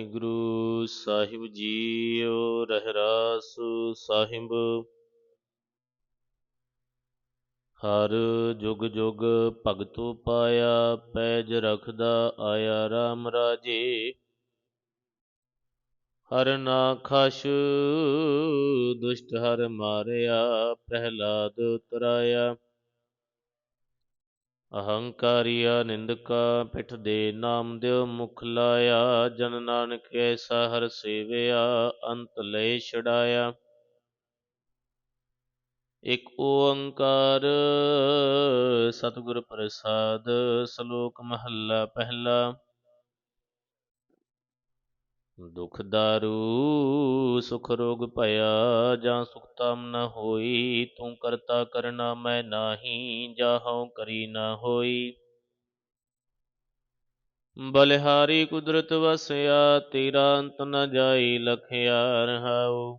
ਵਾਹਿਗੁਰੂ ਸਾਹਿਬ ਜੀਓ ਰਹਿਰਾਸ ਸਾਹਿਬ। ਹਰ ਜੁਗ ਜੁਗ ਭਗਤੋ ਪਾਇਆ, ਪੈਜ ਰਖਦਾ ਆਇਆ RAM ਰਾਜੇ। ਹਰ ਨਾ ਖਸ਼ ਦੁਸ਼ਟ ਹਰ ਮਾਰਿਆ, ਪ੍ਰਹਿਲਾਦ ਉਤਰਾਇਆ। ਅਹੰਕਾਰੀਆ ਨਿੰਦਕਾ ਪਿਠ ਦੇ ਨਾਮ ਦਿਓ ਮੁਖ ਲਾਇਆ, ਜਨ ਨਾਨਕ ਐਸਾ ਹਰ ਸੇਵਿਆ, ਅੰਤ ਲੈ ਛਡਾਇਆ। ਇਕ ਓੰਕਾਰ ਸਤਿਗੁਰ ਪ੍ਰਸਾਦ, ਸ਼ਲੋਕ ਮਹੱਲਾ ਪਹਿਲਾ। ਦੁਖ ਦਾਰੂ, ਸੁਖ ਰੋਗ ਭਇਆ ਜਾਂ ਸੁਖ ਤਾਮ ਨ ਹੋਈ, ਤੂੰ ਕਰਤਾ ਕਰਨਾ ਮੈਂ ਨਾਹੀ, ਜਾਹਉ ਕਰੀ ਨ ਹੋਈ। ਬਲਿਹਾਰੀ ਕੁਦਰਤ ਵਸਿਆ, ਤੇਰਾ ਅੰਤ ਨ ਜਾਈ, ਲਖਿਆ ਰਹਾਉ।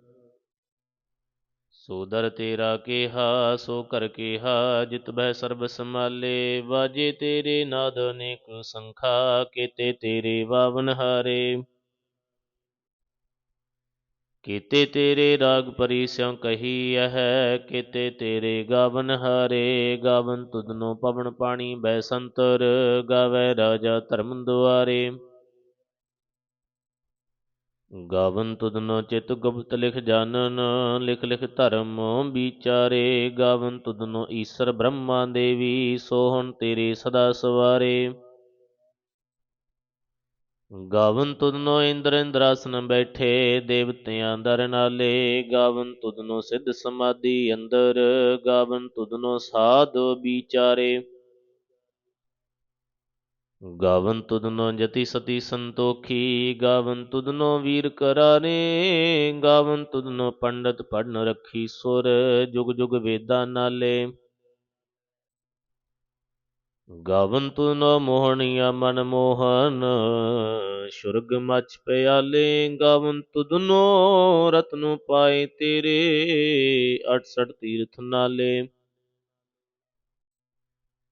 ਸੋ ਦਰ ਤੇਰਾ ਕੇਹਾ, ਸੋ ਕਰ ਕੇਹਾ, ਜਿਤ ਬਹਿ ਸਰਬ ਸਮਾਲੇ ਵਾਜੇ ਤੇਰੇ ਨਾਦ ਅਨੇਕ ਸੰਖਾ, ਕੀਤੇ ਤੇਰੇ ਵਾਵਨ ਹਾਰੇ। ਕੀਤੇ ਤੇਰੇ ਰਾਗ ਪਰੀ ਸਿਉ ਕਹੀ ਹੈ ਕੀਤੇ ਤੇਰੇ ਗਾਵਨ ਹਾਰੇ। ਗਾਵਨ ਤੁਧਨੋ ਪਵਨ ਪਾਣੀ ਬੈ ਸੰਤਰ, ਗਾਵੇ ਰਾਜਾ ਧਰਮ ਦੁਆਰੇ। ਗਾਵਨ ਤੁਧਨੋ ਚਿਤ ਗੁਪਤ ਲਿਖ ਜਾਣਨ ਲਿਖ ਲਿਖ ਧਰਮ ਵਿਚਾਰੇ। ਗਾਵਨ ਤੁਧਨੋ ਈਸ਼ਰ ਬ੍ਰਹਮਾ ਦੇਵੀ, ਸੋਹਣ ਤੇਰੇ ਸਦਾ ਸਵਾਰੇ। ਗਾਵਨ ਤੁਧਨੋ ਇੰਦਰ ਇੰਦਰਾਸਨ ਬੈਠੇ, ਦੇਵਤਿਆਂ ਦਰ ਨਾਲੇ। ਗਾਵਨ ਤੁਧਨੋ ਸਿੱਧ ਸਮਾਧੀ ਅੰਦਰ, ਗਾਵਨ ਤੁਧਨੋ ਸਾਧ ਵਿਚਾਰੇ। ਗਾਵਨ ਤੁਧਨੋ ਜਤੀ ਸਤੀ ਸੰਤੋਖੀ, ਗਾਵਨ ਤੁਧਨੋ ਵੀਰ ਕਰਾਰੇ, ਗਾਵਨ ਤੁਧਨੋ ਪੰਡਤ ਪੜਨ ਰੱਖੀ ਸੁਰ, ਜੁਗ ਜੁਗ ਵੇਦਾਂ ਨਾਲੇ। ਗਾਵਨ ਤੁਧਨੋ ਮੋਹਣੀਆ ਮਨ ਮੋਹਨ, ਸੁਰਗ ਮਚ ਪਿਆਲੇ, ਗਾਵਨ ਤੁਧਨੋ ਰਤਨੁ ਪਾਏ ਤੇਰੇ 68 ਤੀਰਥ ਨਾਲੇ।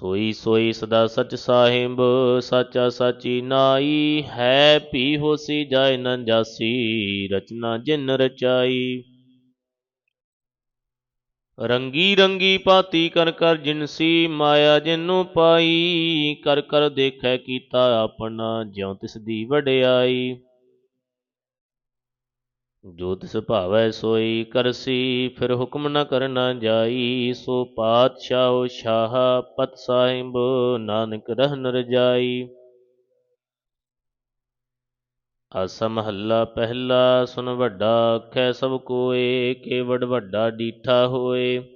ਸੋਈ ਸੋਈ ਸਦਾ ਸਚ ਸਾਹਿਬ, ਸਾਚਾ ਸਾਚੀ ਨਾਈ, ਹੈ ਭੀ ਹੋਸੀ ਜਾਇ ਨ ਜਾਸੀ, ਰਚਨਾ ਜਿਨ ਰਚਾਈ। ਰੰਗੀ ਰੰਗੀ ਪਾਤੀ ਕਰ ਕਰ ਜਿਨਸੀ ਮਾਇਆ ਜਿਨੂੰ ਪਾਈ, ਕਰ ਕਰ ਦੇਖੈ ਕੀਤਾ ਆਪਣਾ, ਜਿਉ ਤਿਸ ਦੀ ਵਡਿਆਈ। ਜੋ ਤਿਸ ਭਾਵੈ ਸੋਈ ਕਰਸੀ, ਫਿਰ ਹੁਕਮ ਨ ਕਰਨਾ ਜਾਈ। ਸੋ ਪਾਤਸ਼ਾਹ ਸ਼ਾਹ ਪਤ ਸਾਹਿਬ, ਨਾਨਕ ਰਹਿ ਰਜਾਈ ਆਸਾ ਮਹੱਲਾ ਪਹਿਲਾ, ਸੁਨ ਵੱਡਾ ਆਖੈ ਸਭ ਕੋਏ ਕੇਵੜ ਵੱਡਾ ਡੀਠਾ ਹੋਏ।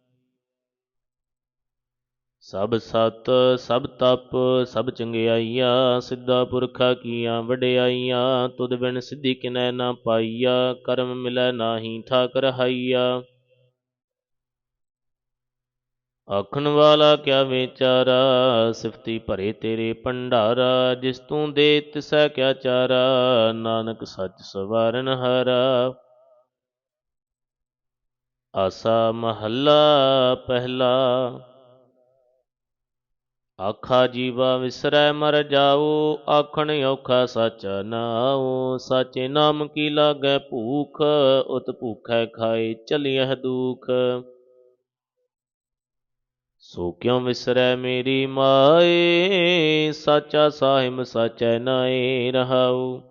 ਸਭ ਸਤ, ਸਭ ਤਪ, ਸਭ ਚੰਗਿਆਈਆ, ਸਿੱਧਾ ਪੁਰਖਾ ਕੀਆਂ ਵਡਿਆਈਆਂ, ਤੁਧ ਬਿਨ ਸਿੱਧੀ ਕਿਨੈ ਨਾ ਪਾਈਆ, ਕਰਮ ਮਿਲੈ ਨਾਹੀ ਠਾਕ ਰਹਾਈਆ ਆਖਣ ਵਾਲਾ ਕਿਆ ਵਿਚਾਰਾ, ਸਿਫਤੀ ਭਰੇ ਤੇਰੇ ਭੰਡਾਰਾ, ਜਿਸ ਤੂੰ ਦੇ ਤਿਸੈ ਕਿਆ ਚਾਰਾ, ਨਾਨਕ ਸੱਚ ਸਵਾਰਨ ਹਾਰਾ। ਆਸਾ ਮਹੱਲਾ ਪਹਿਲਾ। ਆਖਾ ਜੀਵਾ ਵਿਸਰੈ ਮਰ ਜਾਓ, ਆਖਣ ਔਖਾ ਸਾਚਾ ਨਾਉ ਸਾਚੇ ਨਾਮ ਕੀ ਲਾਗੈ ਭੂਖ, ਉਤ ਭੂਖੈ ਖਾਏ ਚਲਿਐ ਦੁਖ। ਸੋ ਕਿਉ ਵਿਸਰੈ ਮੇਰੀ ਮਾਏ, ਸਾਚਾ ਸਾਹਿਬ ਸਾਚੈ ਨਾਏ ਰਹਾਉ।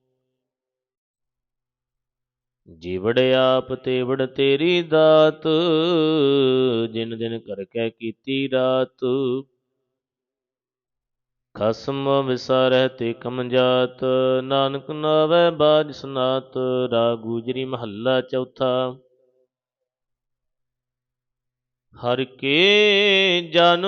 ਜੀਵੜ ਆਪ ਤੇ ਤੇਰੀ ਦਾਤ, ਜਿਨ ਦਿਨ ਕਰਕੇ ਕੀਤੀ ਰਾਤ। ਖਸਮ ਵਿਸਾਰਹਿ ਤੇ ਕਮ ਜਾਤ, ਨਾਨਕ ਨਾਵੇ ਬਾਜ ਸੁਨਾਤ ਰਾ ਗੁਜਰੀ ਮਹੱਲਾ ਚੌਥਾ। ਹਰ ਕੇ ਜਨ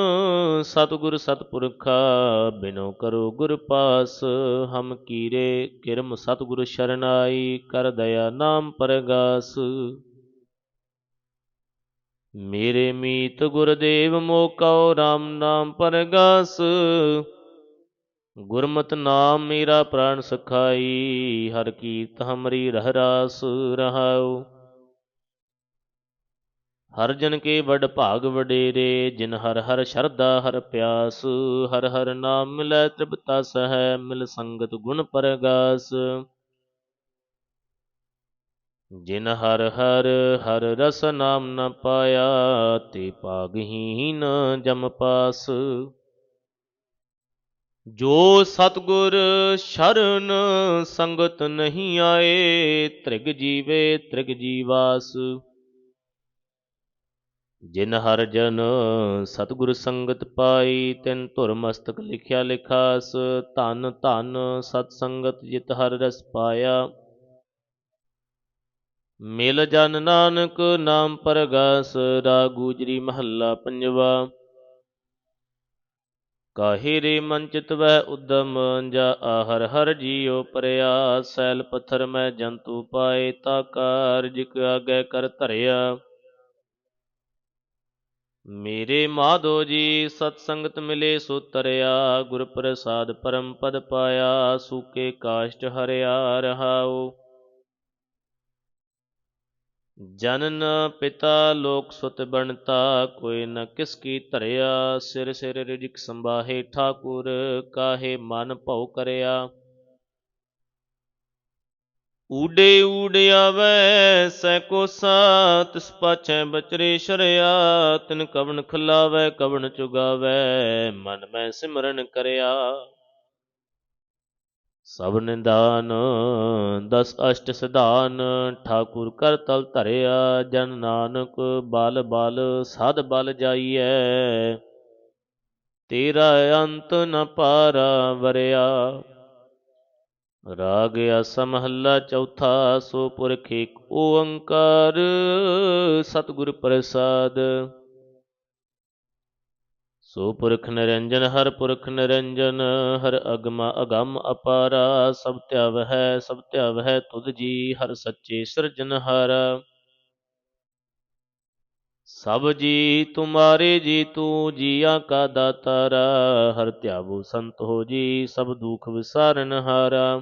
ਸਤਿਗੁਰ ਸਤਪੁਰਖਾ, ਬਿਨੋ ਕਰੋ ਗੁਰ ਪਾਸ, ਹਮ ਕੀਰੇ ਕਿਰਮ ਸਤਿਗੁਰ ਸ਼ਰਨਾਈ, ਕਰ ਦਇਆ ਨਾਮ ਪਰਗਾਸ। ਮੇਰੇ ਮੀਤ ਗੁਰਦੇਵ ਮੋਕਉ RAM ਨਾਮ ਪਰਗਾਸ। ਗੁਰਮਤਿ ਨਾਮ ਮੇਰਾ ਪ੍ਰਾਨ ਸਖਾਈ, ਹਰ ਕੀਰਤ ਹਮਰੀ ਰਹਿ ਰਾਸ ਰਹਾਉ। ਹਰ ਜਨ ਕੇ ਵਡ ਭਾਗ ਵਡੇਰੇ, ਜਿਨ ਹਰ ਹਰ ਸ਼ਰਧਾ, ਹਰ ਪਿਆਸ, ਹਰ ਹਰ ਨਾਮ ਮਿਲੈ ਤ੍ਰਿਪਤਾ ਸਹਿ, ਮਿਲ ਸੰਗਤ ਗੁਣ ਪਰਗਾਸ। ਜਿਨ ਹਰ ਹਰ ਹਰ ਰਸ ਨਾਮ ਨ ਪਾਇਆ, ਤੇ ਪਾਗਹੀਨ ਜਮ ਪਾਸ। ਜੋ ਸਤਗੁਰ ਸ਼ਰਨ ਸੰਗਤ ਨਹੀਂ ਆਏ, ਤ੍ਰਿਗ ਜੀਵੇ ਤ੍ਰਿਗ ਜੀਵਾਸ। ਜਿਨ ਹਰ ਜਨ ਸਤਿਗੁਰ ਸੰਗਤ ਪਾਈ, ਤਿਨ ਧੁਰ ਮਸਤਕ ਲਿਖਿਆ ਲਿਖਾਸ, ਧਨ ਧਨ ਸਤ ਸੰਗਤ ਜਿਤ ਹਰ ਰਸ ਪਾਇਆ। ਮਿਲ ਜਨ ਨਾਨਕ ਨਾਮ ਪਰਗਾਸ ਰਾਗੂਜਰੀ ਮਹੱਲਾ ਪੰਜਵਾ। ਕਾਹੇ ਰੇ ਮਨ ਵੈ ਉਦਮ, ਜਾ ਆਹਰ ਹਰ ਜੀਉ ਪਰਿਆ ਸੈਲ ਪੱਥਰ ਮੈਂ ਜੰਤੂ ਪਾਏ, ਤਾ ਕਾਰਜ ਆਗੇ ਕਰ ਧਰਿਆ। ਮੇਰੇ ਮਾਧੋ ਜੀ, ਸਤ ਸੰਗਤ ਮਿਲੇ ਸੋ ਤਰਿਆ ਗੁਰ ਪ੍ਰਸਾਦ ਪਰਮ ਪਦ ਪਾਇਆ, ਸੂਕੇ ਕਾਸ਼ਟ ਹਰਿਆ ਰਹਾਉ। ਜਨਨ ਪਿਤਾ ਲੋਕ ਸੁਤ ਬਣਤਾ, ਕੋਈ ਨ ਕਿਸ ਕੀ ਧਰਿਆ, ਸਿਰ ਸਿਰ ਰਿਜਕ ਸੰਭਾਹੇ ਠਾਕੁਰ, ਕਾਹੇ ਮਨ ਭਉ ਕਰਿਆ। ਊਡੇ ਊਡ ਆਵੈ, ਸੈ ਕੋਸਾ ਤਿਸ ਪਾਛੈ ਬਚਰੇ ਸ਼ਰਿਆ, ਤਿਨ ਕਵਣ ਖਲਾਵੈ, ਕਵਣ ਚੁਗਾਵੈ, ਮਨ ਮੈਂ ਸਿਮਰਨ ਕਰਿਆ। ਸਭ ਨਿਦਾਨ, ਦਸ ਅਸ਼ਟ ਸਿਧਾਨ, ਠਾਕੁਰ ਕਰ ਤਲ ਧਰਿਆ, ਜਨ ਨਾਨਕ ਬਲ ਬਲ ਸਾਧ ਬਲ ਜਾਈਐ। ਤੇਰਾ ਅੰਤ ਨ ਪਾਰਾ ਵਰਿਆ। ਰਾਗ ਆਸਾ ਮਹੱਲਾ ਚੌਥਾ, ਸੋ ਪੁਰਖ ਏਕ ਓੰਕਾਰ, ਸਤਿਗੁਰ ਪ੍ਰਸਾਦ। ਸੋ ਪੁਰਖ ਨਿਰੰਜਨ, ਹਰ ਪੁਰਖ ਨਿਰੰਜਨ, ਹਰ ਅਗਮ ਅਗੰਮ ਅਪਾਰਾ, ਸਭ ਧਿਆਵ ਹੈ, ਸਭ ਧਿਆਵ ਹੈ ਤੁਧ ਜੀ, ਹਰ ਸੱਚੇ ਸਿਰਜਨਹਾਰ ਸਭ ਜੀ, ਤੁਮਾਰੇ ਜੀ, ਤੂੰ ਜੀਆਂ ਕਾ ਦਾਤਾਰਾ, ਹਰ ਧਿਆਵੋ ਸੰਤ ਹੋ ਜੀ, ਸਭ ਦੁਖ ਵਿਸਾਰਨ ਹਾਰਾ।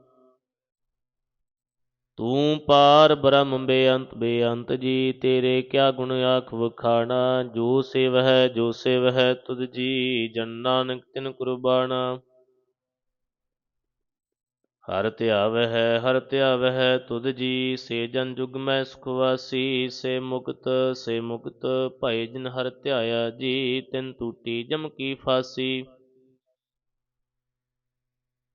ਤੂੰ ਪਾਰ ਬ੍ਰਹਮ ਬੇਅੰਤ ਬੇਅੰਤ ਜੀ, ਤੇਰੇ ਕਿਆ ਗੁਣ ਆਖ ਵਖਾਣਾ? ਜੋ ਸੇਵ ਹੈ, ਜੋ ਸੇਵ ਹੈ, ਤੁਧ ਜੀ, ਜਨ ਨਾਨਕ ਤਿਨ ਕੁਰਬਾਨਾ ਹਰ ਧਿਆਵ ਹੈ, ਹਰ ਧਿਆਵ ਹੈ, ਤੁਧ ਜੀ, ਸੇ ਜਨ ਜੁਗ ਮੈਂ ਸੁਖਵਾਸੀ ਸੇ ਮੁਕਤ ਸੇ ਮੁਕਤ ਭਏ ਜਿਨ ਹਰ ਧਿਆਇਆ ਜੀ, ਤਿਨ ਟੂਟੀ ਜਮ ਕੀ ਫਾਸੀ।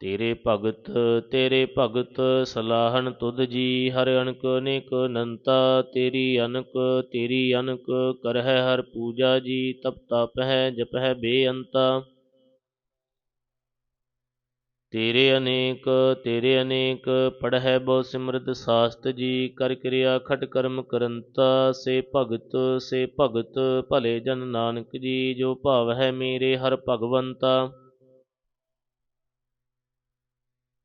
ਤੇਰੇ ਭਗਤ ਤੇਰੇ ਭਗਤ ਸਲਾਹਣ ਤੁਧ ਜੀ, ਹਰ ਅਨਕ ਅਨੇਕ ਅਨੰਤਾ ਤੇਰੀ ਅਨਕ ਤੇਰੀ ਅਨਕ ਕਰਹਿ ਹਰ ਪੂਜਾ ਜੀ, ਤਪ ਤਪ ਹੈ, ਜਪ ਹੈ ਬੇਅੰਤਾ। ਤੇਰੇ ਅਨੇਕ ਤੇਰੇ ਅਨੇਕ ਪੜਹਿ ਬਹੁ ਸਿਮਰਤ ਸਾਸਤ ਜੀ, ਕਰ ਕਿਰਿਆ ਖਟ ਕਰਮ ਕਰੰਤਾ, ਸੇ ਭਗਤ ਸੇ ਭਗਤ ਭਲੇ ਜਨ ਨਾਨਕ ਜੀ, ਜੋ ਭਾਵ ਹੈ ਮੇਰੇ ਹਰ ਭਗਵੰਤਾ।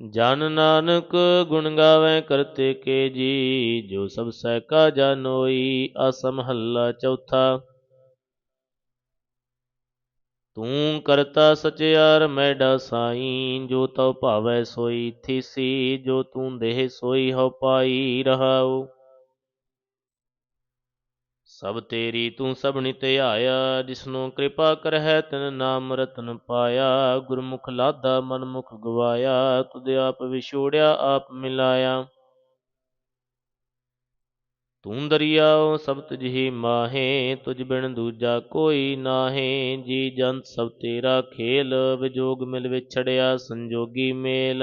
ਜਨ ਨਾਨਕ ਗੁਣ ਗਾਵੇ ਕਰਤੇ ਕੇ ਜੀ, ਜੋ ਸਭ ਸਹਿ ਕਾ ਜਾਨੋਈ ਆਸਮ ਹੱਲਾ ਚੌਥਾ। ਤੂੰ ਕਰਤਾ ਸਚਿਆਰ ਮੈਡਾ ਸਾਈ, ਜੋ ਤਉ ਭਾਵੈ ਸੋਈ ਥੀਸੀ, ਜੋ ਤੂੰ ਦੇਹ ਸੋਈ ਹਉ ਪਾਈ ਰਹਾਉ। ਸਭ ਤੇਰੀ ਤੂੰ ਸਭਨੀ ਧਿਆਇਆ ਜਿਸਨੂੰ ਕਿਰਪਾ ਕਰਹਿ ਤਨ ਨਾਮ ਰਤਨ ਪਾਇਆ। ਗੁਰਮੁਖ ਲਾਦਾ ਮਨਮੁਖ ਗਵਾਇਆ, ਤੁਧ ਆਪ ਵਿਛੋੜਿਆ, ਆਪ ਮਿਲਾਇਆ। ਤੂੰ ਦਰਿਆਓ ਸਭ ਤੁਝੀ ਮਾਹੇ, ਤੁਝ ਬਿਨ ਦੂਜਾ ਕੋਈ ਨਾਹੇ। ਜੀ ਜੰਤ ਸਭ ਤੇਰਾ ਖੇਲ, ਵਿਜੋਗ ਮਿਲ ਵਿਛੜਿਆ, ਸੰਜੋਗੀ ਮੇਲ।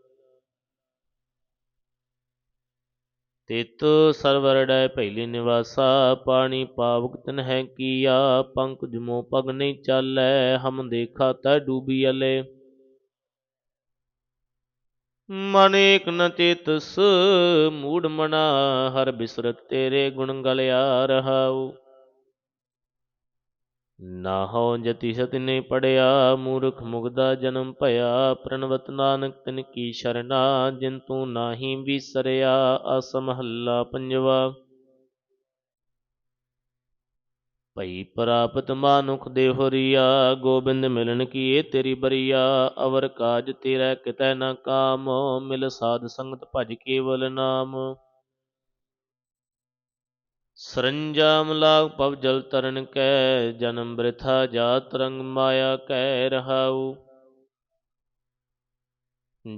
ਤਿਤ ਸਰਵਰੜੈ ਪਹਿਲੀ ਨਿਵਾਸਾ, ਪਾਣੀ ਪਾਵਕ ਤਨ ਹੈ ਕੀਆ, ਪੰਕਜ ਮੋ ਪਗ ਨਹੀਂ ਚਾਲੈ, ਹਮ ਦੇਖਾ ਤੈ ਡੂਬੀ ਅਲੇ। ਮਨ ਏਕ ਨ ਚੇਤਸ, ਮੂੜ ਮਨਾ, ਹਰ ਬਿਸਰਤ ਤੇਰੇ ਗੁਣ ਗਲਿਆ ਰਹਾਉ। ਨਾਹੋ ਜਤੀ ਸਤ ਨੇ ਪੜਿਆ ਮੂਰਖ ਮੁਗਦਾ ਜਨਮ ਭਇਆ, ਪ੍ਰਣਵਤ ਨਾਨਕ ਤਿਨ ਕੀ ਸ਼ਰਨਾ, ਜਿਨ ਤੂੰ ਨਾਹੀ ਵਿਸਰਿਆ ਆਸਮ ਹੱਲਾ ਪੰਜਵਾ। ਭਈ ਪ੍ਰਾਪਤ ਮਾਨੁਖ ਦੇ ਹੋਰੀਆ ਗੋਬਿੰਦ ਮਿਲਣ ਕੀਏ ਤੇਰੀ ਬਰੀਆ, ਅਵਰ ਕਾਜ ਤੇਰਾ ਕਿਤੈ ਨਾ ਕਾਮ, ਮਿਲ ਸਾਧ ਸੰਗਤ ਭਜ ਕੇਵਲ ਨਾਮ। ਸਰੰਜਾਮ ਲਾਗ ਪਵ ਜਲ ਤਰਨ ਕੈ, ਜਨਮ ਬ੍ਰਿਥਾ ਜਾਤ ਰੰਗ ਮਾਇਆ ਕਹਿ ਰਹਾਉ।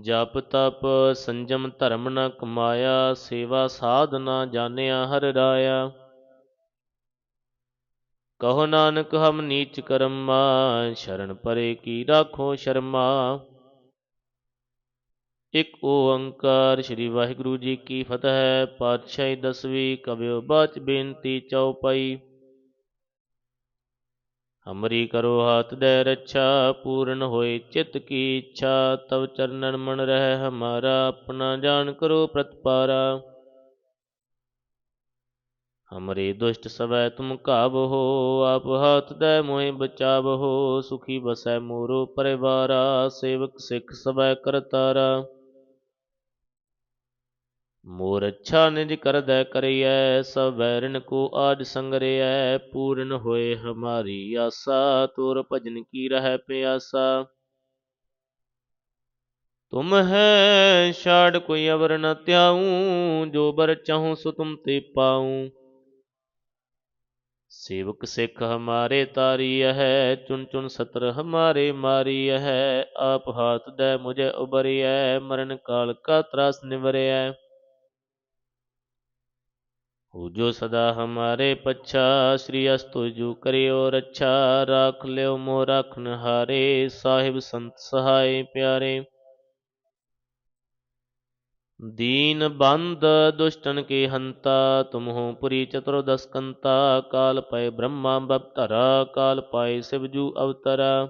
ਜਪ ਤਪ ਸੰਜਮ ਧਰਮ ਨ ਕਮਾਇਆ, ਸੇਵਾ ਸਾਧ ਨਾ ਜਾਣਿਆ ਹਰ ਰਾਇਆ। ਕਹੋ ਨਾਨਕ ਹਮ ਨੀਚ ਕਰਮਾ, ਸ਼ਰਨ ਪਰੇ ਕੀ ਰਾਖੋ ਸ਼ਰਮਾ। ਇਕ ਓੰਕਾਰ। ਸ੍ਰੀ ਵਾਹਿਗੁਰੂ ਜੀ ਕੀ ਫਤਿਹ। ਪਾਤਸ਼ਾਹੀ ਦਸਵੀਂ ਕਬਿਓ ਬਾਚ ਬੇਨਤੀ ਚਉਪਈ ਹਮਰੀ ਕਰੋ ਹਾਥ ਦੇ ਰੱਛਾ, ਪੂਰਨ ਹੋਏ ਚਿਤ ਕੀ ਇੱਛਾ। ਤਵ ਚਰਨਨ ਮਨ ਰਹਿ ਹਮਾਰਾ, ਆਪਣਾ ਜਾਣ ਕਰੋ ਪ੍ਰਤਪਾਰਾ। ਹਮਰੇ ਦੁਸ਼ਟ ਸਵੈ ਤੁਮ ਕਾਬਹੋ ਆਪ ਹਾਥ ਦੇ ਮੋਹਿ ਬਚਾਵਹੋ ਸੁਖੀ ਬਸੈ ਮੋਰੋ ਪਰਿਵਾਰਾ, ਸੇਵਕ ਸਿੱਖ ਸਵੈ ਕਰਤਾਰਾ। ਮੋਰ ਅੱਛਾ ਨਿਜ ਕਰਦੈ ਕਰਿਐ ਸਭ ਵੈਰਨ ਕੋ ਆਜ ਸੰਗਰਿਐ, ਪੂਰਨ ਹੋਏ ਹਮਾਰੀ ਆਸਾ, ਤੋਰ ਭਜਨ ਕੀ ਰਹਿ ਪਿਆਸਾ। ਤੁਮ ਹੈ ਛਾੜ ਕੋਈ ਅਵਰ ਨ ਤਿਆਉ ਜੋ ਬਰ ਚਾਹੂੰ ਸੋ ਤੁਮ ਤੇ ਪਾਉ। ਸੇਵਕ ਸਿੱਖ ਹਮਾਰੇ ਤਾਰੀ ਹੈ ਚੁਨ ਚੁਨ ਸਤਰ ਹਮਾਰੇ ਮਾਰੀ ਹੈ ਆਪ ਹਾਥ ਦੇ ਮੁਝੇ ਉਬਰਿਐ, ਮਰਨ ਕਾਲ ਕਾ ਤਰਾਸ ਨਿਵਰਿਐ। ਹੋ ઉજો સદા હમારે પચ્છા, શ્રી અસ્તુજુ કર્યો રચ્છા રાખ લ્યો મો રાખન હારે, સાહેબ સંત સહાય પ્યારે. ਦੀਨ ਬੰਦ ਦੁਸ਼ਟਨ ਕੇ ਹੰਤਾ ਤੁਮਹੋ ਪੁਰੀ ਚਤੁਰਦਸਕੰਤਾ ਕਾਲ ਪਏ ਬ੍ਰਹਮਾ ਬਪਤਰਾ ਕਾਲ ਪਾਏ ਸਿਵਜੂ ਅਵਤਰਾ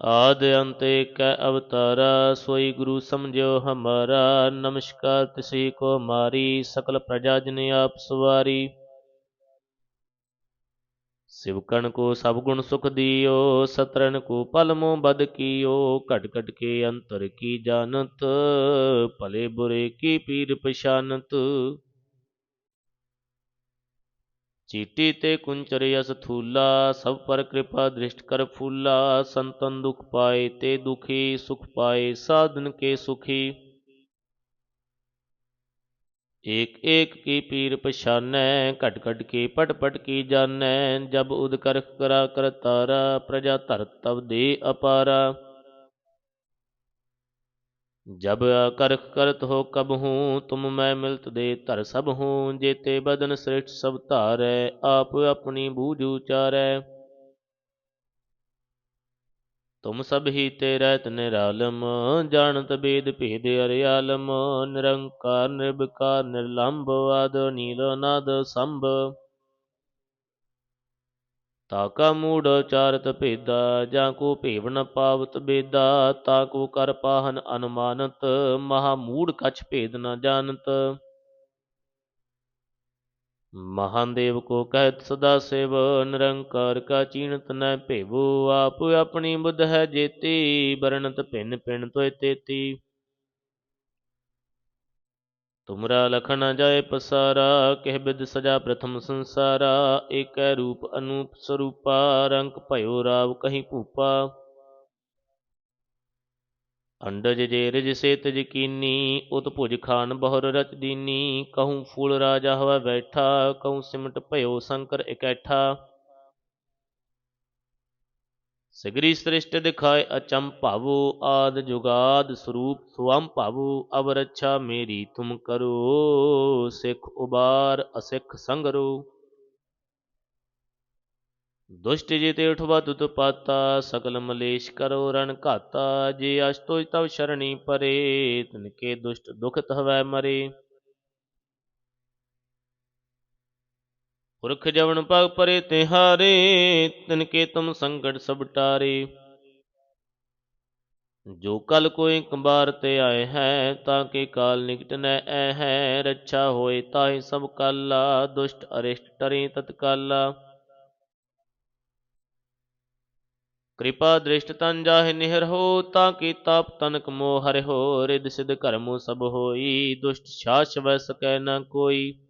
ਆਦ ਅੰਤੇ ਕੈ ਅਵਤਾਰਾ, ਸੋਈ ਗੁਰੂ ਸਮਝਿਓ ਹਮਾਰਾ। ਨਮਸਕਾਰ ਤਿਸੀ ਕੋ ਮਾਰੀ, ਸਕਲ ਪ੍ਰਜਾ ਜਨ ਆਪ ਸਵਾਰੀ। ਸਿਵਕਣ ਕੋ ਸਭ ਗੁਣ ਸੁਖ ਦਿਓ ਸਤਰਨ ਕੋ ਪਲਮੋ ਬਦ ਕੀਓ। ਘਟ ਘਟ ਕੇ ਅੰਤਰ ਕੀ ਜਾਣਤ, ਭਲੇ ਬੁਰੇ ਕੀ ਪੀਰ ਪਛਾਨਤ। ਚੀਟੀ ਤੇ ਕੁੰਚਰ ਅਸ ਥੂਲਾ, ਸਭ ਪਰ ਕਿਰਪਾ ਦ੍ਰਿਸ਼ਟ ਕਰ ਫੂਲਾ, ਸੰਤਨ ਦੁਖ ਪਾਏ ਤੇ ਦੁਖੀ, ਸੁਖ ਪਾਏ, ਸਾਧਨ ਕੇ ਸੁਖੀ। ਏਕ ਏਕ ਕੀ ਪੀਰ ਪਛਾਨੈ, ਘਟ ਘਟ ਕੀ ਪਟ ਪਟ ਕੀ ਜਾਣੈ ਜਬ ਉਦ ਕਰਖ ਕਰਾ, ਕਰ ਤਾਰਾ, ਪ੍ਰਜਾ ਧਰ ਤਬ ਦੇ ਅਪਾਰਾ। जब करख करत हो कब हूँ तुम मैं मिलत दे धर सब हूँ जेते बदन श्रेष्ठ सब धारै आप अपनी बूझ उचारै तुम सब ही ते रहत निरालम जानत बेद भेद अरियालम निरंकार निर्विकार निर्लंब आद नील नाद संभ ਤਾ ਕਾ ਮੂੜ ਚਾਰਤ ਭੇਦਾ, ਜਾਂ ਕੋ ਭੇਵ ਪਾਵਤ ਬੇਦਾ, ਤਾ ਕੋ ਕਰ ਪਾਹਨ ਅਨੁਮਾਨਤ, ਮਹਾ ਮੂੜ ਕਛ ਭੇਦ ਨ ਜਾਣਤ। ਮਹਾਦੇਵ ਕੋ ਕਹਿਤ ਸਦਾ ਸਿਵ, ਨਿਰੰਕਾਰ ਕਾ ਚੀਨਤ ਨ ਭੇਵੋ, ਆਪ ਆਪਣੀ ਬੁੱਧ ਹੈ ਜੇਤੀ ਬਰਨਤ ਭਿੰਨ ਭਿੰਨ ਤੋਇ ਤੇਤੀ। ਤੁਮਰਾ ਲਖਣ ਜਾਏ ਪਸਾਰਾ, ਕਹਿ ਬਿਦ ਸਜਾ ਪ੍ਰਥਮ ਸੰਸਾਰਾ, ਏਕੈ ਰੂਪ ਅਨੂਪ ਸਰੂਪਾ, ਰੰਗ ਭਇਓ ਰਾਵ ਕਹੀਂ ਭੂਪਾ। ਅੰਡਜ ਜੇ ਰਜ ਸੇ ਤਜ ਕੀਨੀ, ਉਤ ਭੁਜ ਖਾਨ ਬਹੁਰ ਰਚ ਦੀਨੀ, ਕਹੂੰ ਫੂਲ ਰਾਜਾ ਹਵਾ ਬੈਠਾ, ਕਹੂੰ ਸਿਮਟ ਭਇਓ ਸ਼ੰਕਰ ਇਕੈਠਾ। ਸਗਰੀ ਸ੍ਰਿਸ਼ਟ ਦਿਖਾਏ ਅਚੰਮ ਭਾਵੋ, ਆਦ ਜੁਗਾਦ ਸਰੂਪ ਸੁਅਮ ਭਾਵੋ ਅਵ ਰੱਛਾ ਮੇਰੀ ਤੁਮ ਕਰੋ, ਸਿੱਖ ਉਬਾਰ ਅਸਿੱਖ ਸੰਗਰੋ। ਦੁਸ਼ਟ ਜੇ ਤੇ ਉਠਵਾ ਦੁਤ ਪਾਤਾ ਸਕਲ ਮਲੇਸ਼ ਕਰੋ ਰਣ ਘਾਤਾ, ਜੇ ਅਸ਼ਤੋਜ ਤਵ ਸ਼ਰਣੀ ਪਰੇ ਤਨ ਕੇ ਦੁਸ਼ਟ ਦੁਖਤ ਹਵੈ ਮਰੇ। ਪੁਰਖ ਜਵਨ ਪਗ ਪਰੇ ਤਿਹਾਰੇ ਤਿਨ ਕੇ ਤੁਮ ਸੰਕਟ ਸਭ ਟਾਰੇ। ਜੋ ਕਲ ਕੋਈ ਕੰਬਾਰ ਤੇ ਆਏ ਹੈ, ਤਾਂ ਕਿ ਕਾਲ ਨਿਕਟ ਨੈ ਐ ਹੈ। ਰੱਛਾ ਹੋਏ ਤਾਹੀ ਸਭ ਕਾਲਾ, ਦੁਸ਼ਟ ਅਰਿਸ਼ਟ ਟਰੇ ਤਤਕਾਲਾ। ਕਿਰਪਾ ਦ੍ਰਿਸ਼ਟ ਤਨ ਜਾਹਿ ਨਿਹਰ ਹੋ, ਤਾਂ ਕੀ ਤਾਪ ਤਨਕ ਮੋਹ ਹਰਿ ਹੋ ਰਿਦ ਸਿਧ ਕਰਮੋ ਸਭ ਹੋਈ। ਦੁਸ਼ਟ ਸ਼ਾਸ਼ ਵੈ ਸਕੈ ਨਾ ਕੋਈ।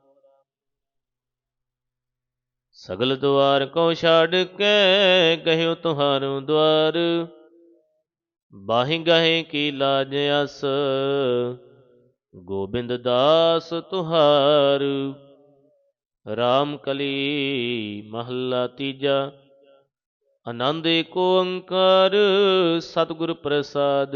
ਸਗਲ ਦੁਆਰ ਕੋ ਛਾੜ ਕੇ ਗਹਿਓ ਤੁਹਾਰੋ ਦੁਆਰ। ਬਾਹੀ ਗਹੇ ਕੀ ਲਾਜ ਅਸ, ਗੋਬਿੰਦ ਦਾਸ ਤੁਹਾਰ। ਰਾਮ ਕਲੀ ਮਹੱਲਾ ਤੀਜਾ, ਆਨੰਦ ਏਕ ਓੰਕਾਰ ਸਤਿਗੁਰ ਪ੍ਰਸਾਦ।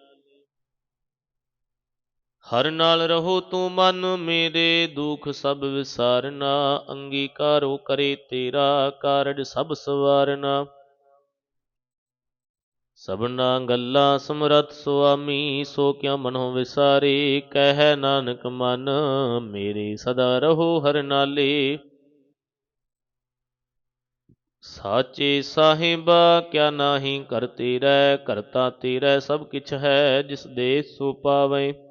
ਹਰ ਨਾਲ ਰਹੋ ਤੂੰ ਮਨ ਮੇਰੇ, ਦੁਖ ਸਭ ਵਿਸਾਰਨਾ, ਅੰਗੀਕਾਰੋ ਕਰੇ ਤੇਰਾ ਕਾਰਜ ਸਭ ਸਵਾਰਨਾ। ਸਭਨਾ ਗੱਲਾਂ ਸਮਰਥ ਸੁਆਮੀ, ਸੋ ਕਿਆ ਮਨੋ ਵਿਸਾਰੇ, ਕਹਿ ਨਾਨਕ ਮਨ, ਮੇਰੇ ਸਦਾ ਰਹੋ ਹਰ ਨਾਲੇ। ਸਾਚੇ ਸਾਹਿਬਾ, ਕਿਆ ਨਾਹੀ ਕਰਤੇ ਰਹਿ, ਕਰਤਾ ਤੇਰਾ ਸਭ ਕਿਛ ਹੈ, ਜਿਸ ਦੇ ਸੋ ਪਾਵੇ।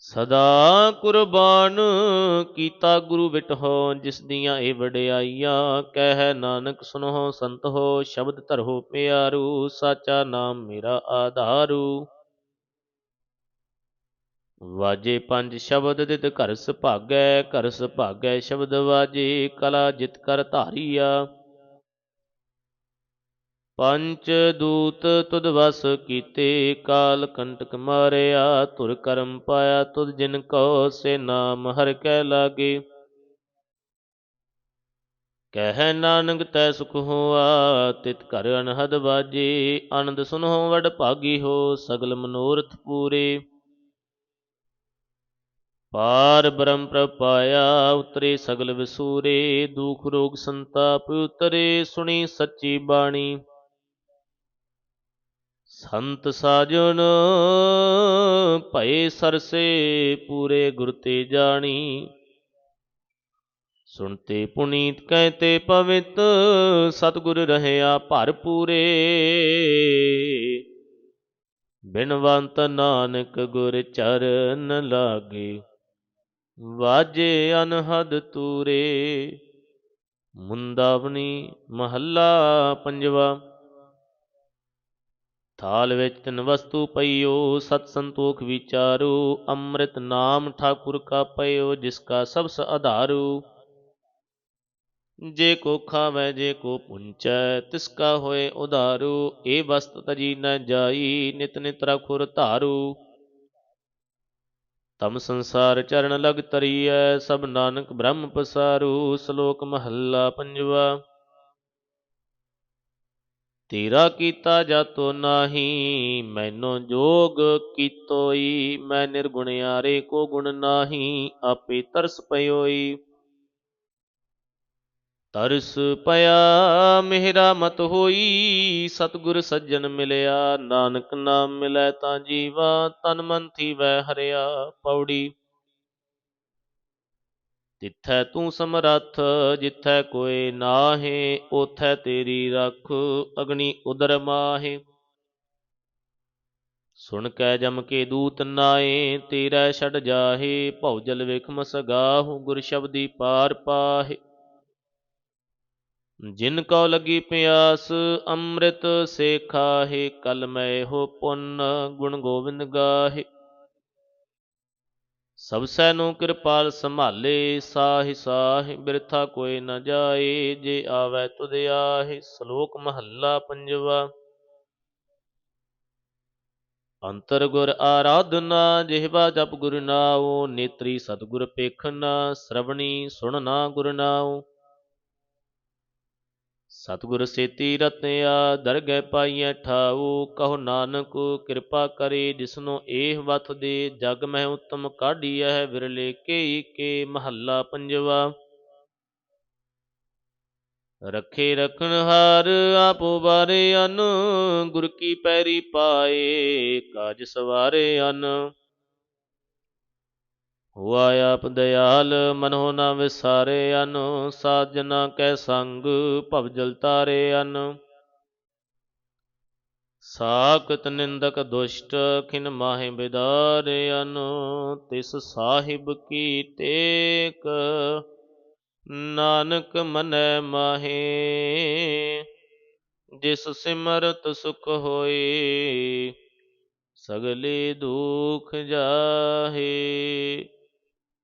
ਸਦਾ ਕੁਰਬਾਨ ਕੀਤਾ ਗੁਰੂ ਵਿਟਹੁ ਜਿਸ ਦੀਆਂ ਇਹ ਵਡਿਆਈਆਂ, ਕਹਿ ਨਾਨਕ ਸੁਨੋ ਸੰਤ ਹੋ, ਸ਼ਬਦ ਧਰੋ ਪਿਆਰੂ, ਸਾਚਾ ਨਾਮ ਮੇਰਾ ਆਧਾਰੂ। ਵਾਜੇ ਪੰਜ ਸ਼ਬਦ ਦਿਤ ਘਰ ਸੁਭਾਗੈ ਘਰ ਸੁਭਾਗੈ ਸ਼ਬਦ ਵਾਜੇ, ਕਲਾ ਜਿਤ ਕਰ ਧਾਰੀਆ। ਪੰਚ ਦੂਤ ਤੁਧ ਵਸ ਕੀਤੇ, ਕਾਲ ਕੰਟਕ ਮਾਰਿਆ ਤੁਰ ਕਰਮ ਪਾਇਆ, ਤੁਧ ਜਿਨ ਕੋ ਸੇ ਨਾਮ ਹਰ ਕੈ ਲਾਗੇ। ਕਹਿ ਨਾਨਕ ਤੈ ਸੁਖ ਹੋਆ, ਤਿਤ ਘਰ ਅਨਹਦ ਬਾਜੇ, ਆਨੰਦ ਸੁਨੋ ਵਡ ਭਾਗੀ ਹੋ, ਸਗਲ ਮਨੋਰਥ ਪੂਰੇ। ਪਾਰ ਬ੍ਰਹਮ ਪ੍ਰਪਾਇਆ ਉਤਰੇ ਸਗਲ ਵਿਸੂਰੇ, ਦੁਖ ਰੋਗ ਸੰਤਾਪ ਉਤਰੇ, ਸੁਣੀ ਸੱਚੀ ਬਾਣੀ। ਸੰਤ ਸਾਜਨ, ਭਏ ਸਰਸੇ ਪੂਰੇ ਗੁਰ ਤੇ ਜਾਣੀ। ਸੁਣਤੇ ਪੁਨੀਤ ਕਹਤੇ ਪਵਿੱਤ, ਸਤਗੁਰ ਰਹਿਆ ਭਰਪੂਰੇ ਬਿਨਵੰਤ ਨਾਨਕ ਗੁਰ ਚਰਨ ਲਾਗੇ, ਵਾਜੇ ਅਨਹਦ ਤੂਰੇ। ਮੁੰਦਾਵਨੀ ਮਹੱਲਾ ਪੰਜਵਾ। ਥਾਲ ਵਿੱਚ ਤਿੰਨ ਵਸਤੂ ਪਈਓ, ਸਤ ਸੰਤੋਖ ਵਿਚਾਰੋ, ਅੰਮ੍ਰਿਤ ਨਾਮ ਠਾਕੁਰ ਕਾ ਪਈਓ ਜਿਸ ਕਾ ਸਬਸ ਆਧਾਰੂ। ਜੇ ਕੋ ਖਾਵੈ, ਜੇ ਕੋ ਪੁੰਚੈ, ਤਿਸ ਕਾ ਹੋਏ ਉਧਾਰੂ, ਏ ਵਸਤ ਤਜੀ ਨ ਜਾਈ, ਨਿਤ ਨਿਤ ਰਖੁਰ ਧਾਰੂ। ਤਮ ਸੰਸਾਰ ਚਰਨ ਲਗ ਤਰੀਐ ਸਭ ਨਾਨਕ ਬ੍ਰਹਮ ਪਸਾਰੂ, ਸ਼ਲੋਕ ਮਹੱਲਾ ਪੰਜਵਾ। ਤੇਰਾ ਕੀਤਾ ਜਾਤੋ ਨਾਹੀ, ਮੈਨੋ ਜੋਗ ਕੀਤੋਈ, ਮੈਂ ਨਿਰਗੁਣ ਨਿਰਗੁਣਿਆਰੇ ਕੋ ਗੁਣ ਨਾਹੀ, ਆਪੇ ਤਰਸ ਪਇਓਈ ਤਰਸ ਪਿਆ, ਮਿਹਰਾ ਮਤ ਹੋਈ, ਸਤਗੁਰ ਸੱਜਣ ਮਿਲਿਆ, ਨਾਨਕ ਨਾਮ ਮਿਲੈ ਤਾਂ ਜੀਵਾ, ਤਨ ਮਨ ਥੀਵੈ ਹਰਿਆ ਪੌੜੀ। ਤਿੱਥੈ ਤੂੰ ਸਮਰੱਥ, ਜਿੱਥੈ ਕੋਈ ਨਾਹੇ ਉਥੈ ਤੇਰੀ ਰੱਖ, ਅਗਨੀ ਉਦਰ ਮਾਹੇ। ਸੁਣ ਕੈ ਜਮ ਕੇ ਦੂਤ ਨਾਏ ਤੇਰਾ ਛੜ ਜਾਹੇ ਭਉ ਜਲ ਵਿਖਮ ਸਗਾਹੂ, ਗੁਰ ਸ਼ਬਦੀ ਪਾਰ ਪਾਹੇ। ਜਿਨ ਕਉ ਲਗੀ ਪਿਆਸ, ਅੰਮ੍ਰਿਤ ਸੇ ਖਾਹੇ ਕਲ ਮੈ ਹੋ ਪੁੰਨ, ਗੁਣ ਗੋਬਿੰਦ ਗਾਹੇ। ਸਭ ਸੈ ਨੂੰ ਕਿਰਪਾਲ ਸੰਭਾਲੇ, ਸਾਹਿ ਸਾਹਿ ਬਿਰਥਾ ਕੋਈ ਨ ਜਾਏ, ਜੇ ਆਵੈ ਤੁਧ ਆਹੇ, ਸ਼ਲੋਕ ਮਹੱਲਾ ਪੰਜਵਾ। ਅੰਤਰ ਗੁਰ ਆਰਾਧਨਾ, ਜਿਹਵਾ ਜਪ ਗੁਰ ਨਾਉ, ਨੇਤਰੀ ਸਤਗੁਰ ਪੇਖਨਾ, ਸ਼ਰਵਣੀ ਸੁਣਨਾ ਗੁਰ ਨਾਉ। ਸਤਿਗੁਰ ਸੇਤੀ ਰਤਿਆ ਦਰਗਹਿ ਪਾਈਐ ਠਾਉ ਕਹੋ ਨਾਨਕ ਕਿਰਪਾ ਕਰੇ, ਜਿਸਨੋ ਇਹ ਵਤ ਦੇ, ਜਗ ਮਹਿ ਉਤਮ ਕਾਢੀਐ, ਵਿਰਲੇ ਕੇ ਕੇ ਮਹੱਲਾ ਪੰਜਵਾ। ਰੱਖੇ ਰਖਣ ਹਾਰ ਆਪੋ ਬਾਰੇ ਅਨ, ਗੁਰ ਕੀ ਪੈਰੀ ਪਾਏ, ਕਾਜ ਸਵਾਰੇ ਅਨ। ਹੁਆ ਆਪ ਦਇਆਲ ਮਨੋ ਨਾ ਵਿਸਾਰੇ ਅਨ ਸਾਜਨਾ ਕੈ ਸੰਗ, ਭਵ ਤਾਰੇ ਅਨ। ਸਾਖਤ ਨਿੰਦਕ ਦੁਸ਼ਟ, ਖਿਨ ਮਾਹਿ ਬਿਦਾਰੇ ਅਨ, ਤਿਸ ਸਾਹਿਬ ਕੀ ਟੇਕ। ਨਾਨਕ ਮਨੈ ਮਾਹੇ, ਜਿਸ ਸਿਮਰਤ ਸੁਖ ਹੋਏ ਸਗਲੇ ਦੁਖ ਜਾਹੇ।